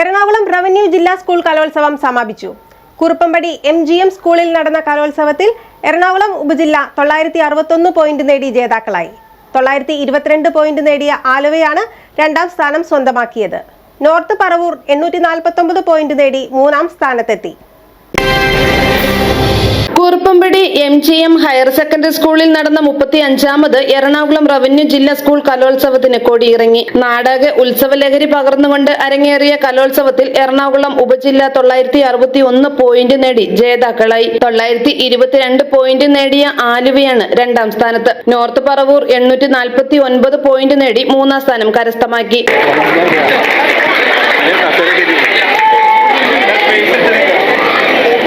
Ernakulam revenue ജില്ലാ school കലോത്സവം സമാപിച്ചു. കുറുപ്പമ്പടി എം ജി എം സ്കൂളിൽ നടന്ന കലോത്സവത്തിൽ എറണാകുളം ഉപജില്ല തൊള്ളായിരത്തി അറുപത്തൊന്ന് പോയിന്റ് നേടി ജേതാക്കളായി. തൊള്ളായിരത്തി ഇരുപത്തിരണ്ട് പോയിന്റ് നേടിയ ആലുവയാണ് രണ്ടാം സ്ഥാനം സ്വന്തമാക്കിയത്. നോർത്ത് പറവൂർ എണ്ണൂറ്റി നാൽപ്പത്തൊമ്പത് പോയിന്റ് നേടി മൂന്നാം സ്ഥാനത്തെത്തി. Kuruppampady M G M higher secondary സ്കൂളിൽ നടന്ന മുപ്പത്തി അഞ്ചാമത് എറണാകുളം റവന്യൂ ജില്ലാ സ്കൂൾ കലോത്സവത്തിന് കൊടിയിറങ്ങി. നാടക ഉത്സവ ലഹരി പകർന്നുകൊണ്ട് അരങ്ങേറിയ കലോത്സവത്തിൽ എറണാകുളം ഉപജില്ല തൊള്ളായിരത്തി അറുപത്തി ഒന്ന് പോയിന്റ് നേടി ജേതാക്കളായി. തൊള്ളായിരത്തി ഇരുപത്തിരണ്ട് പോയിന്റ് നേടിയ ആലുവയാണ് രണ്ടാം സ്ഥാനത്ത്. നോർത്ത് പറവൂർ എണ്ണൂറ്റി നാൽപ്പത്തി ഒൻപത് പോയിന്റ് നേടി മൂന്നാം സ്ഥാനം കരസ്ഥമാക്കി.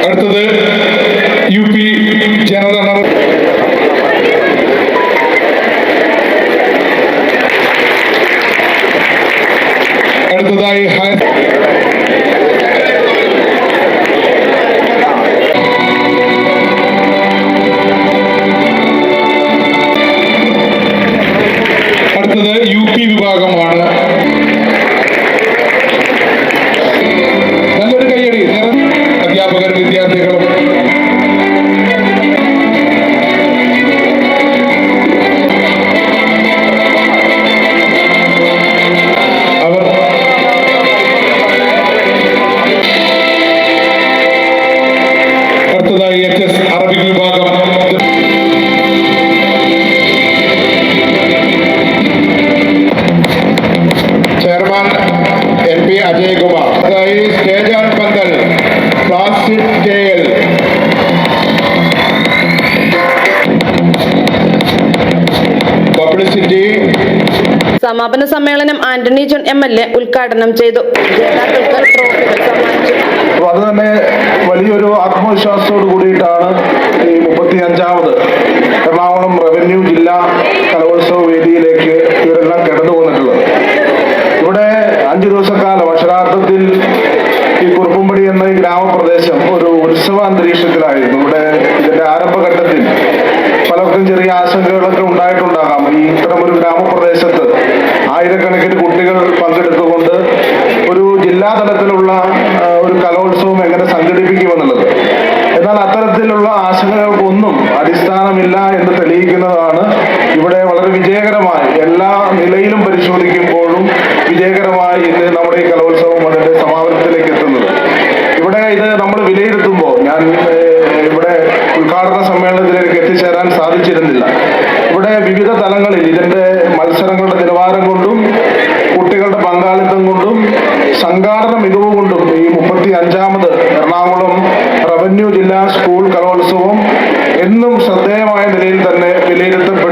അടുത്തത് യു പി ജനഗണ അടുത്തതായി ഹയ- അടുത്തത് യു പി വിഭാഗമാണ് എൻ പി അജയ്കുമാർ. അതായി സ്റ്റേജാൻ പന്തൽ. Plastic K L publicity. സമാപന സമ്മേളനം Antony John M L A ഉദ്ഘാടനം ചെയ്തു. ജേതാക്കൾക്ക് ട്രോഫികൾ സമ്മാനിച്ചു. അപ്പോൾ അത് തന്നെ വലിയൊരു ആത്മവിശ്വാസത്തോട് കൂടിയിട്ടാണ് അന്തരീക്ഷത്തിലായിരുന്നു. ഇവിടെ ഇതിന്റെ ആരംഭഘട്ടത്തിൽ പലർക്കും ചെറിയ ആശങ്കകളൊക്കെ ഉണ്ടായിട്ടുണ്ടാകാം. ഈ ഇത്തരമൊരു ഗ്രാമപ്രദേശത്ത് ആയിരക്കണക്കിന് കുട്ടികൾ പങ്കെടുത്തുകൊണ്ട് ഒരു ജില്ലാ തലത്തിലുള്ള ഒരു കലോത്സവം എങ്ങനെ സംഘടിപ്പിക്കുമെന്നുള്ളത്. എന്നാൽ അത്തരത്തിലുള്ള ആശങ്കകൾക്കൊന്നും അടിസ്ഥാനമില്ല എന്ന് തെളിയിക്കുന്നതാണ് ഇവിടെ വളരെ വിജയകരമായി എല്ലാ നിലയിലും പരിശോധിക്കുമ്പോഴും വിജയകരമായി ഇന്ന് നമ്മുടെ ഈ കലോത്സവം അതിന്റെ സമാപനത്തിലേക്ക് എത്തുന്നത്. ഇവിടെ ഇത് നമ്മൾ വിലയിരുത്തുമ്പോൾ ഞാൻ ഇവിടെ ഉദ്ഘാടന സമ്മേളനത്തിലേക്ക് എത്തിച്ചേരാൻ സാധിച്ചിരുന്നില്ല. ഇവിടെ വിവിധ തലങ്ങളിൽ ഇതിന്റെ മത്സരങ്ങളുടെ നിലവാരം കൊണ്ടും കുട്ടികളുടെ പങ്കാളിത്തം കൊണ്ടും സംഘാടന മികവ് കൊണ്ടും ഈ മുപ്പത്തി അഞ്ചാമത് എറണാകുളം റവന്യൂ ജില്ലാ സ്കൂൾ കലോത്സവം എന്നും ശ്രദ്ധേയമായ നിലയിൽ തന്നെ തർക്കമില്ല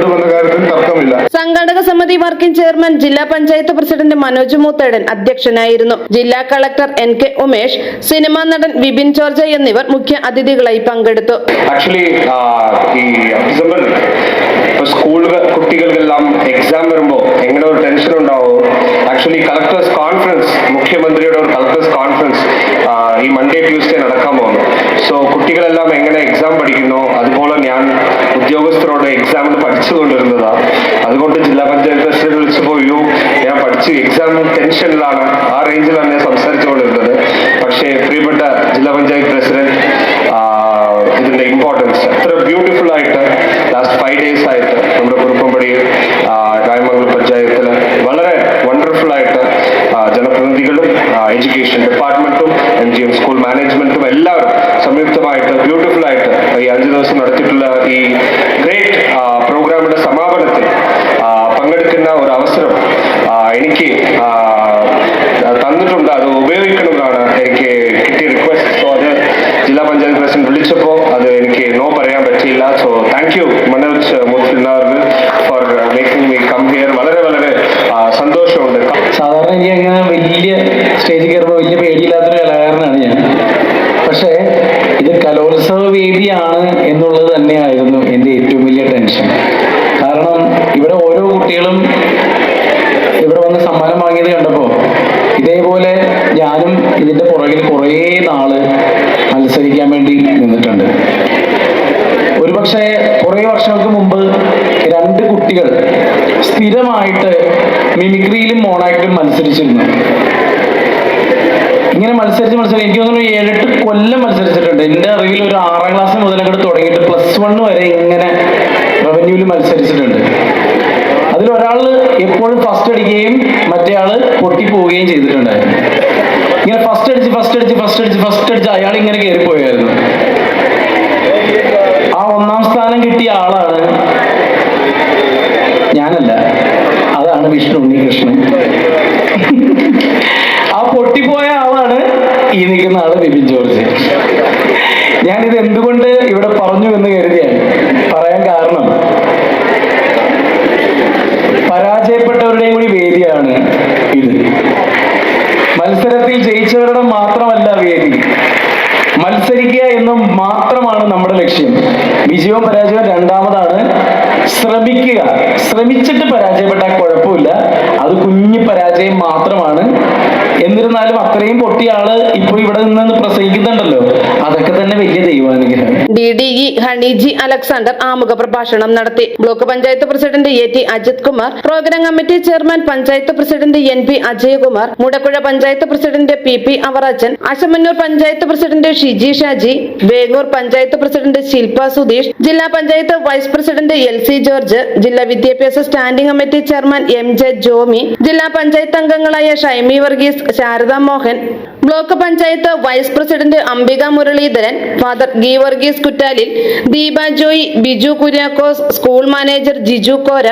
സംഘാടക സമിതി വർക്കിംഗ് ചെയർമാൻ ജില്ലാ പഞ്ചായത്ത് പ്രസിഡന്റ് മനോജ് മൂത്തേടൻ അധ്യക്ഷനായിരുന്നു. ജില്ലാ collector N K Umesh cinema നടൻ വിപിൻ ജോർജ് എന്നിവർ മുഖ്യ അതിഥികളായി പങ്കെടുത്തു. ആക്ച്വലി ഈ ഡിസംബർ സ്കൂൾ കുട്ടികൾക്കെല്ലാം എക്സാം വരുമ്പോൾ എങ്ങനെ ഒരു ടെൻഷൻ ഉണ്ടാവും? ആക്ച്വലി കളക്ടേഴ്സ് കോൺഫറൻസ് മുഖ്യമന്ത്രിയുടെ ഒരു കളക്ടേഴ്സ് കോൺഫറൻസ് ഈ മൺഡേ ട്യൂസ്ഡേ നടക്കാൻ പോകുന്നു. സോ കുട്ടികളെല്ലാം എങ്ങനെ എക്സാം പഠിക്കുന്നു? അതുപോലെ ഞാൻ ഉദ്യോഗസ്ഥരോട് എക്സാമിന് പഠിച്ചുകൊണ്ടിരുന്നതാണ് അതുകൊണ്ട് ജില്ലാ പഞ്ചായത്ത് പ്രസിഡന്റ് വിളിച്ചപ്പോൾ യു ഞാൻ പഠിച്ചു. എക്സാം ടെൻഷനിലാണ് ആ റേഞ്ചിലാണ് ഞാൻ സംസാരിച്ചുകൊണ്ടിരുന്നത്. പക്ഷേ പ്രിയപ്പെട്ട ജില്ലാ പഞ്ചായത്ത് പ്രസിഡന്റ് ഇതിന്റെ ഇമ്പോർട്ടൻസ് എത്ര ബ്യൂട്ടിഫുൾ ആയിട്ട് ലാസ്റ്റ് ഫൈവ് ഡേയ്സ് ആയിട്ട് നമ്മുടെ കുറുപ്പമ്പടി രായമംഗലം പഞ്ചായത്തിൽ വളരെ വണ്ടർഫുൾ ആയിട്ട് ജനപ്രതിനിധികളും എഡ്യൂക്കേഷൻ ഡിപ്പാർട്ട്മെന്റും എം ജി എം സ്കൂൾ മാനേജ്മെന്റും എല്ലാവരും സംയുക്തമായിട്ട് ബ്യൂട്ടിഫുൾ ആയിട്ട് ഈ അഞ്ച് ദിവസം നടത്തിയിട്ടുള്ള ഈ ഗ്രേറ്റ് പ്രോഗ്രാമിന്റെ സമാപനത്തിൽ പങ്കെടുക്കുന്ന ഒരു അവസരം എനിക്ക് തന്നിട്ടുണ്ട്. അത് ഉപയോഗിക്കണമെന്നാണ് എനിക്ക് കിട്ടിയ റിക്വസ്റ്റ് സോ അത് ജില്ലാ പഞ്ചായത്ത് പ്രസിഡന്റ് വിളിച്ചപ്പോൾ അത് എനിക്ക് നോ പറയാൻ പറ്റിയില്ല. So thank you Manoj മുത്തിനാറിന് for making me come here വളരെ വളരെ ആ, സന്തോഷമുണ്ട് സാധാരണ എനിക്ക് അങ്ങനെ വലിയ സ്റ്റേജിൽ കയറുമ്പോൾ വലിയ പേടിയില്ലാത്തൊരു കലാകാരനാണ് ഞാൻ പക്ഷേ ഇത് കലോത്സവ വേദിയാണ് എന്നുള്ളത് തന്നെയായിരുന്നു എന്റെ ഏറ്റവും വലിയ ടെൻഷൻ കാരണം ഇവിടെ ഓരോ കുട്ടികളും ഇവിടെ വന്ന് സമ്മാനം വാങ്ങിയത് കണ്ടപ്പോൾ ഇതേപോലെ ഞാനും ഇതിന്റെ പുറകിൽ കുറേ നാൾ മത്സരിക്കാൻ വേണ്ടി നിന്നിട്ടുണ്ട് ഒരുപക്ഷെ കുറേ വർഷങ്ങൾക്ക് മുമ്പ് രണ്ട് കുട്ടികൾ സ്ഥിരമായിട്ട് മിമിക്രിയിലും മോണാക്ടിലും മത്സരിച്ചിരുന്നു. ഇങ്ങനെ മത്സരിച്ച് മത്സരിച്ച് എനിക്ക് തോന്നുന്നു ഏഴെട്ട് കൊല്ലം മത്സരിച്ചിട്ടുണ്ട്. എന്റെ അറിവിൽ ഒരു ആറാം ക്ലാസ് മുതൽ അങ്ങോട്ട് തുടങ്ങിയിട്ട് പ്ലസ് വൺ വരെ ഇങ്ങനെ റവന്യൂവിൽ മത്സരിച്ചിട്ടുണ്ട്. അതിൽ ഒരാൾ എപ്പോഴും ഫസ്റ്റ് അടിക്കുകയും മറ്റേ ആൾ പൊട്ടിപ്പോവുകയും ചെയ്തിട്ടുണ്ടായിരുന്നു. ഇങ്ങനെ ഫസ്റ്റ് അടിച്ച് ഫസ്റ്റ് അടിച്ച് ഫസ്റ്റ് അടിച്ച് ഫസ്റ്റ് അടിച്ച് അയാൾ ഇങ്ങനെ കയറിപ്പോയായിരുന്നു. ആ ഒന്നാം സ്ഥാനം കിട്ടിയ ആളാണ് ഞാനല്ല. വിഷ്ണു ഉണ്ണികൃഷ്ണൻ ആ പൊട്ടിപ്പോയ ആളാണ് ഈ നിൽക്കുന്ന ആൾ ബിപിൻ ജോർജ്. ഞാനിത് എന്തുകൊണ്ട് ഇവിടെ പറഞ്ഞു എന്ന് കരുതിയാണ് പറയാൻ കാരണം പരാജയപ്പെട്ടവരുടെയും കൂടി വേദിയാണ് ഇത്. മത്സരത്തിൽ ജയിച്ചവരുടെ മാത്രമല്ല വേദി. മത്സരിക്കുക എന്നും മാത്രമാണ് നമ്മുടെ ലക്ഷ്യം. വിജയവും പരാജയവും രണ്ടാമതാണ് ശ്രമിക്കുക. ശ്രമിച്ചിട്ട് പരാജയപ്പെട്ടാൽ കുഴപ്പമില്ല. അത് കുഞ്ഞു പരാജയം മാത്രമാണ്. എന്നിരുന്നാലും അത്രയും പൊട്ടിയ ആൾ ഇപ്പൊ ഇവിടെ നിന്ന് പ്രസംഗിക്കുന്നുണ്ടല്ലോ. അതൊക്കെ തന്നെ വലിയ ദൈവാനുഗ്രഹം. D D E Honey G Alexander ആമുഖ പ്രഭാഷണം നടത്തി. Block panchayat president A T Ajith Kumar programme committee chairman panchayat president N P Ajayakumar Mudakuzha panchayat president P P Avarachan Ashamannoor panchayat president Shiji Shaji Vengoor panchayat president Shilpa Sudheesh ജില്ലാ panchayat vice president L C George ജില്ലാ വിദ്യാഭ്യാസ standing committee chairman M J Jomy ജില്ലാ പഞ്ചായത്ത് അംഗങ്ങളായ Shaimy Varghese Sharada Mohan block panchayat vice president Ambika Muraleedharan father Geevarghese Kuttalil Deepa Joy Biju Kuriakose school manager Jiju Kora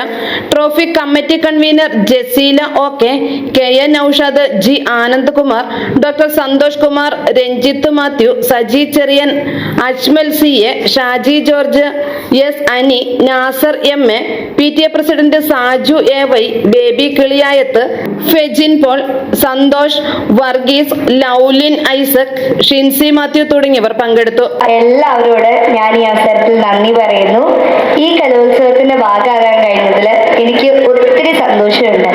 trophy committee convener Jaseela O K N Noushad G Anandkumar doctor Santhosh Kumar Ranjith Mathew Saji Cherian Ajmal C A Shaji George S Ani Nasar M A P T A president Saju A Y Baby Kiliyayath Fejin Paul Santhosh Varghese Lovelin Isaac Shincy Mathew തുടങ്ങിയവർ പങ്കെടുത്തു. എല്ലാവരോട് ഞാൻ ഈ അവസരത്തിൽ നന്ദി പറയുന്നു. ഈ കലോത്സവത്തിന്റെ ഭാഗമാകാൻ കഴിഞ്ഞതിൽ എനിക്ക് ഒത്തിരി സന്തോഷമുണ്ട്.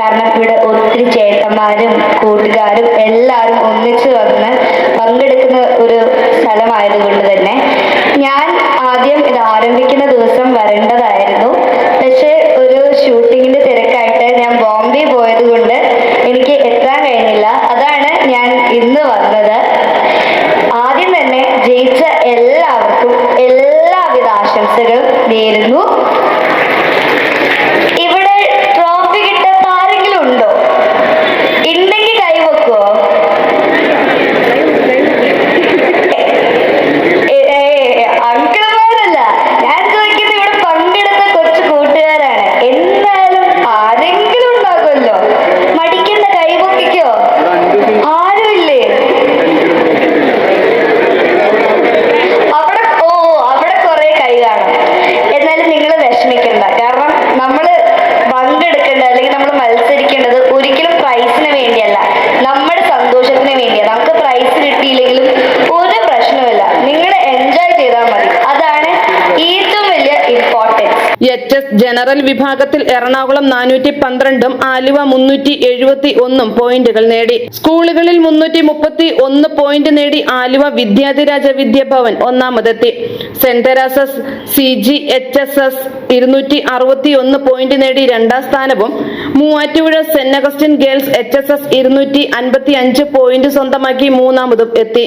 കാരണം ഇവിടെ ഒത്തിരി ചേട്ടന്മാരും കൂട്ടുകാരും എല്ലാവരും ഒന്നിച്ചു വന്ന് പങ്കെടുക്കുന്ന ഒരു സ്ഥലമായതുകൊണ്ട് തന്നെ ഞാൻ ആദ്യം ഇത് ആരംഭിക്കുന്ന ദിവസം വരേണ്ടതായിരുന്നു. പക്ഷേ ഒരു ഷൂട്ടിങ്ങിന്റെ തിരക്കായിട്ട് ഞാൻ ബോംബെ പോയത് കൊണ്ട് എച്ച് എസ് ജനറൽ വിഭാഗത്തിൽ എറണാകുളം നാനൂറ്റി പന്ത്രണ്ടും ആലുവ മുന്നൂറ്റി എഴുപത്തി ഒന്നും പോയിന്റുകൾ നേടി. സ്കൂളുകളിൽ മുന്നൂറ്റി മുപ്പത്തി ഒന്ന് പോയിന്റ് നേടി ആലുവ വിദ്യാധിരാജ വിദ്യാഭവൻ ഒന്നാമതെത്തി. Saint Teresa's C G H S S ഇരുന്നൂറ്റി അറുപത്തി ഒന്ന് പോയിന്റ് നേടി രണ്ടാം സ്ഥാനവും. Muvattupuzha saint Augustine girls H S S ഇരുന്നൂറ്റി അൻപത്തി അഞ്ച് പോയിന്റ് സ്വന്തമാക്കി മൂന്നാമതും എത്തി.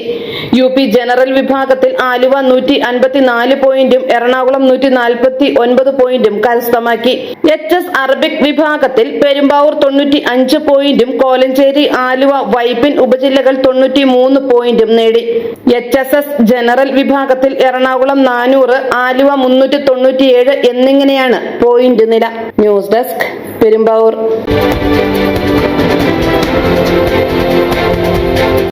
യു പി ജനറൽ വിഭാഗത്തിൽ ആലുവ നൂറ്റി അൻപത്തി നാല് പോയിന്റും എറണാകുളം നൂറ്റി നാൽപ്പത്തി ഒൻപത് പോയിന്റും കരസ്ഥമാക്കി. എച്ച് എസ് അറബിക് വിഭാഗത്തിൽ പെരുമ്പാവൂർ തൊണ്ണൂറ്റി അഞ്ച് പോയിന്റും കോലഞ്ചേരി ആലുവ വൈപ്പിൻ ഉപജില്ലകൾ തൊണ്ണൂറ്റി മൂന്ന് പോയിന്റും നേടി. എച്ച് എസ് എസ് ജനറൽ വിഭാഗത്തിൽ എറണാകുളം നാനൂറ് ആലുവ മുന്നൂറ്റി തൊണ്ണൂറ്റിയേഴ് എന്നിങ്ങനെയാണ് പോയിന്റ് നില. News desk Perumbavoor.